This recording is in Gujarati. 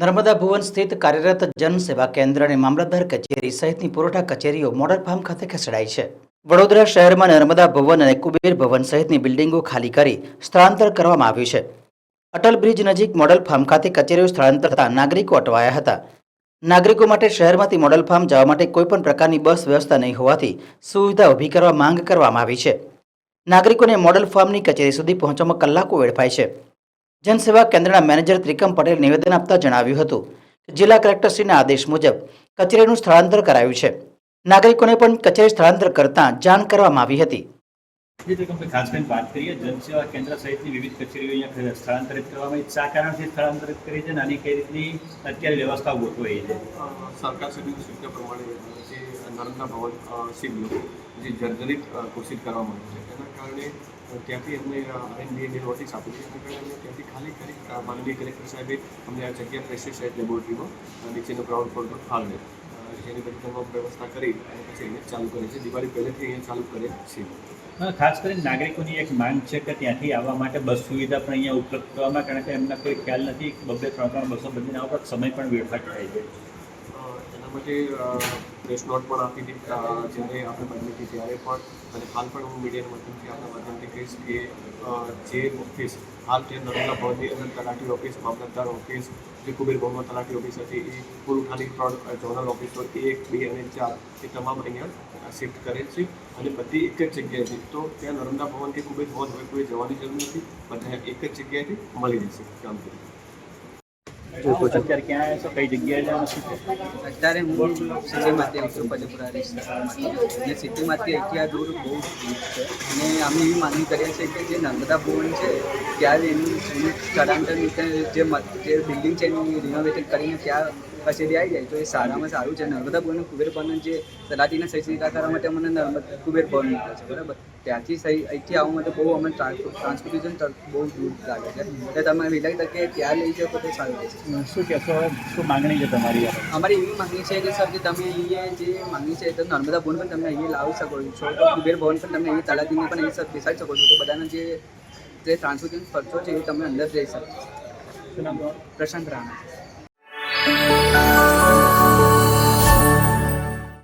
નર્મદા ભુવન સ્થિત કાર્યરત જનસેવા કેન્દ્ર અને મામલતદાર કચેરી સહિતની પુરવઠા કચેરીઓ મોડલ ફાર્મ ખાતે ખસેડાઈ છે. વડોદરા શહેરમાં નર્મદા ભવન અને કુબેર ભવન સહિતની બિલ્ડિંગો ખાલી કરી સ્થળાંતર કરવામાં આવ્યું છે. અટલ બ્રિજ નજીક મોડલ ફાર્મ ખાતે કચેરીઓ સ્થળાંતર થતા નાગરિકો અટવાયા હતા. નાગરિકો માટે શહેરમાંથી મોડલ ફાર્મ જવા માટે કોઈપણ પ્રકારની બસ વ્યવસ્થા નહીં હોવાથી સુવિધા ઊભી કરવા માંગ કરવામાં આવી છે. નાગરિકોને મોડલ ફાર્મની કચેરી સુધી પહોંચવામાં કલાકો વેડફાય છે. જનસેવા કેન્દ્રના મેનેજર ત્રિકમ પટેલ નિવેદન આપતા જણાવ્યું હતું કે જિલ્લા કલેક્ટરશ્રીના આદેશ મુજબ કચેરીનું સ્થળાંતર કરાયું છે. નાગરિકોને પણ કચેરી સ્થળાંતર કરતાં જાણ કરવામાં આવી હતી. જે રીતે આપણે ખાસ કરીને વાત કરીએ જનસેવા કેન્દ્ર સહિતની વિવિધ કચેરીઓ અહીંયા સ્થળાંતરિત કરવામાં આવી. શા કારણથી સ્થળાંતરિત કરી છે અને આની કઈ રીતની અત્યારે વ્યવસ્થા ગોઠવાઈ છે? સરકારશ્રીની સૂચના પ્રમાણે જે નર્મદા ભવન અ, સી જે જર્જરિત ઘોષિત કરવામાં આવ્યું છે એના કારણે ત્યાંથી અમને આરએનબીએ નોટિસ આપી છે એના કારણે અમે ત્યાંથી ખાલી કરી માનનીય કલેક્ટર સાહેબે અમને આ જગ્યા પેસ્ટિસાઇડ લેબોરેટરીમાં નીચેનો ગ્રાઉન્ડ ફ્લોર ફાળવે. જેની બધી તમામ વ્યવસ્થા કરી અને પછી અહીંયા ચાલુ કરે છે. દિવાળી પહેલેથી અહીંયા ચાલુ કરે છે. ખાસ કરીને નાગરિકોની એક માંગ છે કે ત્યાંથી આવવા માટે બસ સુવિધા પણ અહીંયા ઉપલબ્ધ કરવામાં કારણ કે એમને કોઈ ખ્યાલ નથી બબે ત્રણ ત્રણ બસો બદલીને આવવા, સમય પણ વેડફાટ થાય છે. એના માટે પ્રેસ નોટ પણ આપી હતી જ્યારે આપણે બની હતી ત્યારે પણ, અને હાલ પણ હું મીડિયાના માધ્યમથી આપણા માધ્યમથી કહીશ કે જે ઓફિસ હાલ જે નર્મદા ભવનની અંદર તલાટી ઓફિસ મામલતદાર ઓફિસ જે કુબેર ભવનમાં તલાટી ઓફિસ હતી, એ પુરવઠાની ત્રણ ઝોનલ ઓફિસો એક, બે અને ચાર, એ તમામ અહીંયા શિફ્ટ કરે છે. અને બધી એક જ જગ્યાએથી તો ત્યાં નર્મદા ભવન કે કુબેર ભવન હોય, કોઈ જવાની જરૂર નથી. બધા એક જ જગ્યાએથી મળી રહેશે કામગીરી અત્યારે ક્યાં આવ્યા કઈ જગ્યાએ જવાનું છે? અત્યારે હું સિટીમાંથી આવું છું અને સિટીમાંથી અત્યાર દૂર બહુ દૂર અને અમે એવી માગણી કરીએ છીએ કે જે નર્મદા ભવન છે ત્યારે એનું સ્થળાંતર જે જે બિલ્ડિંગ છે એનું રિનોવેટેડ કરીને ત્યાં કચેરી આવી જાય તો એ સારામાં સારું છે. નર્મદા ભવન કુબેર જે તલાટીના સહી સ્વીકાર કરવા માટે અમને નર્મદા કુબેર ભવન મોકલે છે બરાબર? ત્યાંથી સહી અહીંથી આવવા માટે બહુ અમે ટ્રાન્સપોર્ટેશન બહુ દૂર લાગે છે. એટલે તમે વિલાઈ તકે ત્યાં લઈ જાઓ તો સારું રહેશે શું કહેશો? શું માંગણી છે તમારી અમારી એવી માંગણી છે કે સર કે તમે અહીંયા જે માંગણી છે તો નર્મદા ભવન પણ તમે અહીંયા લાવી શકો છો તો કુબેર ભવન પણ તમે અહીંયા તલાટીને પણ અહીં સર બેસાડી શકો છો તો બધાના જે જે ટ્રાન્સપોર્ટેશન ખર્ચો છે એ તમે અંદર જઈ શકો છો. પ્રશાંત રાણા.